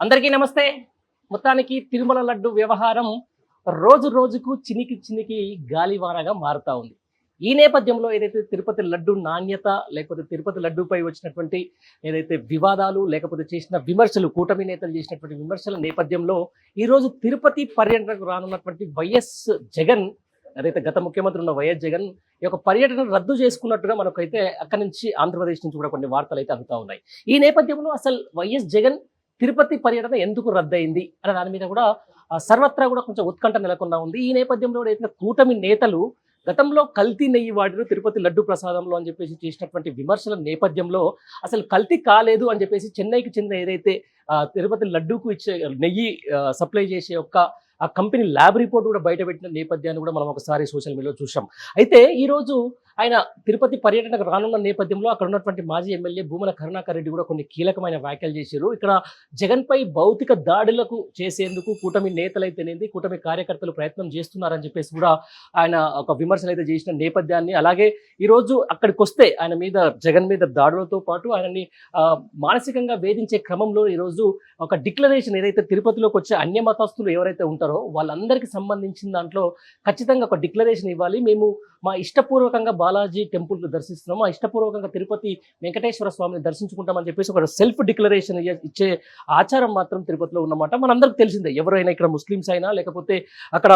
అందరికీ నమస్తే. మొత్తానికి తిరుమల లడ్డు వ్యవహారం రోజు రోజుకు చినికి చినికి గాలివానగా మారుతా ఉంది. ఈ నేపథ్యంలో ఏదైతే తిరుపతి లడ్డు నాణ్యత లేకపోతే తిరుపతి లడ్డుపై వచ్చినటువంటి ఏదైతే వివాదాలు లేకపోతే చేసిన విమర్శలు కూటమి నేతలు చేసినటువంటి విమర్శల నేపథ్యంలో ఈరోజు తిరుపతి పర్యటనకు రానున్నటువంటి వైఎస్ జగన్ ఏదైతే గత ముఖ్యమంత్రి ఉన్న వైఎస్ జగన్ ఈ యొక్క పర్యటన రద్దు చేసుకున్నట్టుగా మనకైతే అక్కడి నుంచి ఆంధ్రప్రదేశ్ నుంచి కూడా కొన్ని వార్తలు అయితే అందుతా ఉన్నాయి. ఈ నేపథ్యంలో అసలు వైఎస్ జగన్ తిరుపతి పర్యటన ఎందుకు రద్దయింది అనే దాని మీద కూడా సర్వత్రా కూడా కొంచెం ఉత్కంఠ నెలకొన్న ఉంది. ఈ నేపథ్యంలో ఏదైతే కూటమి నేతలు గతంలో కల్తీ నెయ్యి వాడిరు తిరుపతి లడ్డు ప్రసాదంలో అని చెప్పేసి చేసినటువంటి విమర్శల నేపథ్యంలో అసలు కల్తీ కాలేదు అని చెప్పేసి చెన్నైకి చెందిన ఏదైతే తిరుపతి లడ్డూకు ఇచ్చే నెయ్యి సప్లై చేసే ఒక ఆ కంపెనీ ల్యాబ్ రిపోర్ట్ కూడా బయటపెట్టిన నేపథ్యాన్ని కూడా మనం ఒకసారి సోషల్ మీడియాలో చూసాం అయితే ఈరోజు ఆయన తిరుపతి పర్యటనకు రానున్న నేపథ్యంలో అక్కడ ఉన్నటువంటి మాజీ ఎమ్మెల్యే భూమన కరుణాకర్ రెడ్డి కూడా కొన్ని కీలకమైన వ్యాఖ్యలు చేశారు. ఇక్కడ జగన్పై భౌతిక దాడులకు చేసేందుకు కూటమి నేతలైతేనేది కూటమి కార్యకర్తలు ప్రయత్నం చేస్తున్నారని చెప్పేసి కూడా ఆయన ఒక విమర్శలు అయితే చేసిన నేపథ్యాన్ని అలాగే ఈరోజు అక్కడికి వస్తే ఆయన మీద జగన్ మీద దాడులతో పాటు ఆయనని మానసికంగా వేధించే క్రమంలో ఈరోజు ఒక డిక్లరేషన్ ఏదైతే తిరుపతిలోకి వచ్చే అన్య మతస్థులు ఎవరైతే ఉంటారో వాళ్ళందరికీ సంబంధించిన దాంట్లో ఖచ్చితంగా ఒక డిక్లరేషన్ ఇవ్వాలి. మేము మా ఇష్టపూర్వకంగా బాలాజీ టెంపుల్ దర్శిస్తున్నాము. ఆ ఇష్టపూర్వకంగా తిరుపతి వెంకటేశ్వర స్వామిని దర్శించుకుంటామని చెప్పేసి ఒక సెల్ఫ్ డిక్లరేషన్ ఇచ్చే ఆచారం మాత్రం తిరుపతిలో ఉన్నమాట. మనందరికి తెలిసిందే ఎవరైనా ఇక్కడ ముస్లిమ్స్ అయినా లేకపోతే అక్కడ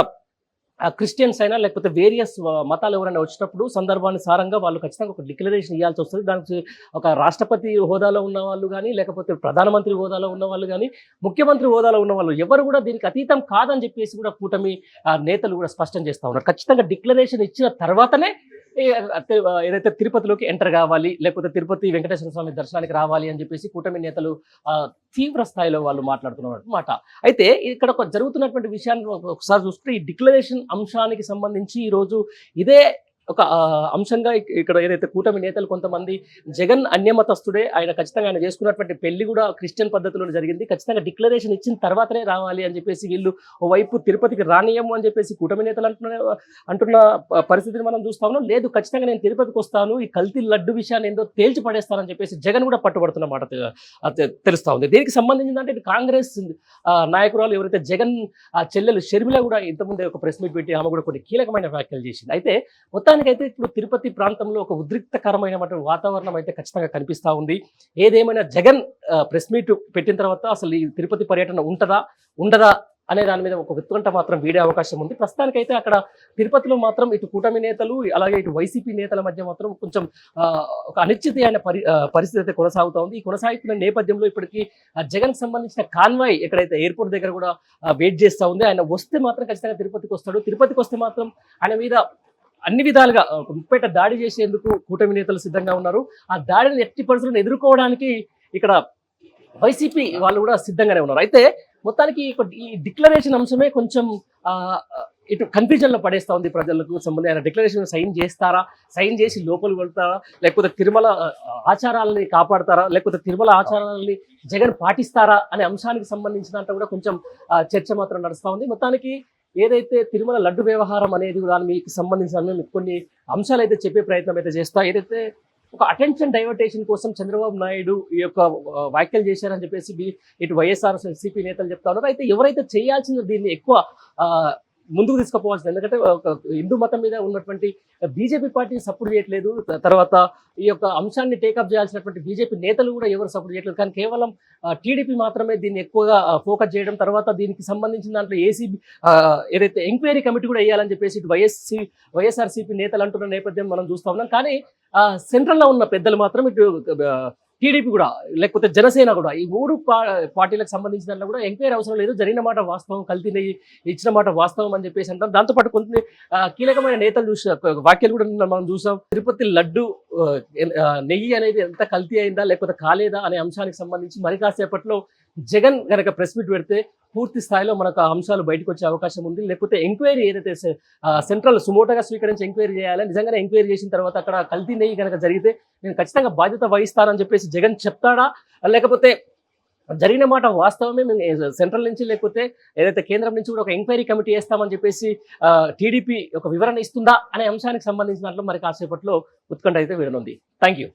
క్రిస్టియన్స్ అయినా లేకపోతే వేరియస్ మతాలు ఎవరైనా వచ్చినప్పుడు సందర్భానుసారంగా వాళ్ళు ఖచ్చితంగా ఒక డిక్లరేషన్ ఇవ్వాల్సి వస్తుంది. దానికి ఒక రాష్ట్రపతి హోదాలో ఉన్న వాళ్ళు కానీ లేకపోతే ప్రధానమంత్రి హోదాలో ఉన్న వాళ్ళు కానీ ముఖ్యమంత్రి హోదాలో ఉన్న వాళ్ళు ఎవరు కూడా దీనికి అతీతం కాదని చెప్పేసి కూడా కూటమి ఆ, నేతలు కూడా స్పష్టం చేస్తా ఉన్నారు. ఖచ్చితంగా డిక్లరేషన్ ఇచ్చిన తర్వాతనే ఏదైతే తిరుపతిలోకి ఎంటర్ కావాలి లేకపోతే తిరుపతి వెంకటేశ్వర స్వామి దర్శనానికి రావాలి అని చెప్పేసి కూటమి నేతలు తీవ్ర స్థాయిలో వాళ్ళు మాట్లాడుతున్నారు మాట. అయితే ఇక్కడ ఒక జరుగుతున్నటువంటి విషయాన్ని ఒకసారి చూస్తే ఈ డిక్లరేషన్ అంశానికి సంబంధించి ఈరోజు ఇదే ఒక అంశంగా ఇక్కడ ఏదైతే కూటమి నేతలు కొంతమంది జగన్ అన్యమతస్తుడే ఆయన ఖచ్చితంగా ఆయన చేసుకున్నటువంటి పెళ్ళి కూడా క్రిస్టియన్ పద్ధతిలో జరిగింది. ఖచ్చితంగా డిక్లరేషన్ ఇచ్చిన తర్వాతనే రావాలి అని చెప్పేసి వీళ్ళు ఓవైపు తిరుపతికి రానియము అని చెప్పేసి కూటమి నేతలు అంటున్న అంటున్న పరిస్థితిని మనం చూస్తా ఉన్నాం. లేదు ఖచ్చితంగా నేను తిరుపతికి వస్తాను ఈ కల్తీ లడ్డు విషయాన్ని ఏందో తేల్చి పడేస్తానని చెప్పేసి జగన్ కూడా పట్టుబడుతున్న మాట తెలుస్తా ఉంది. దీనికి సంబంధించిందంటే కాంగ్రెస్ ఆ, నాయకురాలు ఎవరైతే జగన్ ఆ చెల్లెలు షర్మిల కూడా ఇంతకుముందే ఒక ప్రెస్ మీట్ పెట్టి ఆమె కూడా కొన్ని కీలకమైన వ్యాఖ్యలు చేసింది. అయితే మొత్తానికైతే ఇప్పుడు తిరుపతి ప్రాంతంలో ఒక ఉద్రిక్తకరమైనటువంటి వాతావరణం అయితే ఖచ్చితంగా కనిపిస్తా ఉంది. ఏదేమైనా జగన్ ప్రెస్ మీట్ పెట్టిన తర్వాత అసలు ఈ తిరుపతి పర్యటన ఉంటదా ఉండదా అనే దాని మీద ఒక ఉత్కంఠ మాత్రం వీడే అవకాశం ఉంది. ప్రస్తుతానికైతే అక్కడ తిరుపతిలో మాత్రం ఇటు కూటమి నేతలు అలాగే ఇటు వైసీపీ నేతల మధ్య మాత్రం కొంచెం ఒక అనిశ్చిత అయిన పరి పరిస్థితి అయితే కొనసాగుతా ఉంది. ఈ కొనసాగుతున్న నేపథ్యంలో ఇప్పటికీ జగన్ సంబంధించిన కాన్వాయ్ ఎక్కడైతే ఎయిర్పోర్ట్ దగ్గర కూడా వెయిట్ చేస్తూ ఉంది. ఆయన వస్తే మాత్రం ఖచ్చితంగా తిరుపతికి వస్తాడు తిరుపతికి వస్తే మాత్రం ఆయన మీద అన్ని విధాలుగా ఒక ముప్పేట దాడి చేసేందుకు కూటమి నేతలు సిద్ధంగా ఉన్నారు. ఆ దాడిని ఎట్టి పరిస్థితులను ఎదుర్కోవడానికి ఇక్కడ వైసీపీ వాళ్ళు కూడా సిద్ధంగానే ఉన్నారు. అయితే మొత్తానికి ఈ డిక్లరేషన్ అంశమే కొంచెం ఇటు కన్ఫ్యూజన్లో పడేస్తా ఉంది ప్రజలకు సంబంధించి. ఆయన డిక్లరేషన్ సైన్ చేస్తారా? సైన్ చేసి లోపలికి వెళ్తారా? లేకపోతే తిరుమల ఆచారాలని కాపాడతారా? లేకపోతే తిరుమల ఆచారాలని జగన్ పాటిస్తారా? అనే అంశానికి సంబంధించినంత కూడా కొంచెం చర్చ మాత్రం నడుస్తూ ఉంది. మొత్తానికి ఏదైతే తిరుమల లడ్డు వ్యవహారం అనేది దాని మీకు సంబంధించిన కొన్ని అంశాలు అయితే చెప్పే ప్రయత్నం అయితే చేస్తా. ఏదైతే ఒక అటెన్షన్ డైవర్టేషన్ కోసం చంద్రబాబు నాయుడు ఈ యొక్క వ్యాఖ్యలు చేశారని చెప్పేసి ఇటు వైఎస్ఆర్ సిపి నేతలు చెప్తా ఉన్నారు. అయితే ఎవరైతే చేయాల్సిన దీన్ని ఎక్కువ ముందుకు తీసుకుపోవాల్సింది. ఎందుకంటే ఒక హిందూ మతం మీద ఉన్నటువంటి బీజేపీ పార్టీ సపోర్ట్ చేయట్లేదు. తర్వాత ఈ యొక్క అంశాన్ని టేకప్ చేయాల్సినటువంటి బీజేపీ నేతలు కూడా ఎవరు సపోర్ట్ చేయట్లేదు. కానీ కేవలం టీడీపీ మాత్రమే దీన్ని ఎక్కువగా ఫోకస్ చేయడం తర్వాత దీనికి సంబంధించిన దాంట్లో ఏసీబీ ఏదైతే ఎంక్వైరీ కమిటీ కూడా వేయాలని చెప్పేసి ఇటు వైఎస్సీ వైఎస్ఆర్సీపీ నేతలు అంటున్న నేపథ్యం మనం చూస్తూ ఉన్నాం. కానీ సెంట్రల్లో ఉన్న పెద్దలు మాత్రం ఇటు టీడీపీ కూడా లేకపోతే జనసేన కూడా ఈ మూడు పార్టీలకు సంబంధించిన దాంట్లో కూడా ఎంక్వైరీ అవసరం లేదు. జరిగిన మాట వాస్తవం కల్తీ నెయ్యి ఇచ్చిన మాట వాస్తవం అని చెప్పేసి అంటాం. దాంతోపాటు కొన్ని కీలకమైన నేతలు చూసిన వాక్యాలు కూడా మనం చూసాం. తిరుపతి లడ్డు నెయ్యి అనేది ఎంత కల్తీ అయిందా లేకపోతే కాలేదా అనే అంశానికి సంబంధించి మరి కాసేపట్లో జగన్ కనుక ప్రెస్ మీట్ పెడితే పూర్తి స్థాయిలో మనకు అంశాలు బయటకు వచ్చే అవకాశం ఉంది. లేకపోతే ఎంక్వైరీ ఏదైతే సెంట్రల్ సుమోటోగా స్వీకరించి ఎంక్వైరీ చేయాలి? నిజంగానే ఎంక్వైరీ చేసిన తర్వాత అక్కడ కల్తీ నెయ్యి కనుక జరిగితే నేను ఖచ్చితంగా బాధ్యత వహిస్తానని చెప్పేసి జగన్ చెప్తాడా? లేకపోతే జరిగిన మాట వాస్తవమే మేము సెంట్రల్ నుంచి లేకపోతే ఏదైతే కేంద్రం నుంచి కూడా ఒక ఎంక్వైరీ కమిటీ వేస్తామని చెప్పేసి టీడీపీ ఒక వివరణ ఇస్తుందా? అనే అంశానికి సంబంధించిన దాంట్లో మరి కాసేపట్లో ఉత్కంఠ అయితే వీడనుంది థ్యాంక్ యూ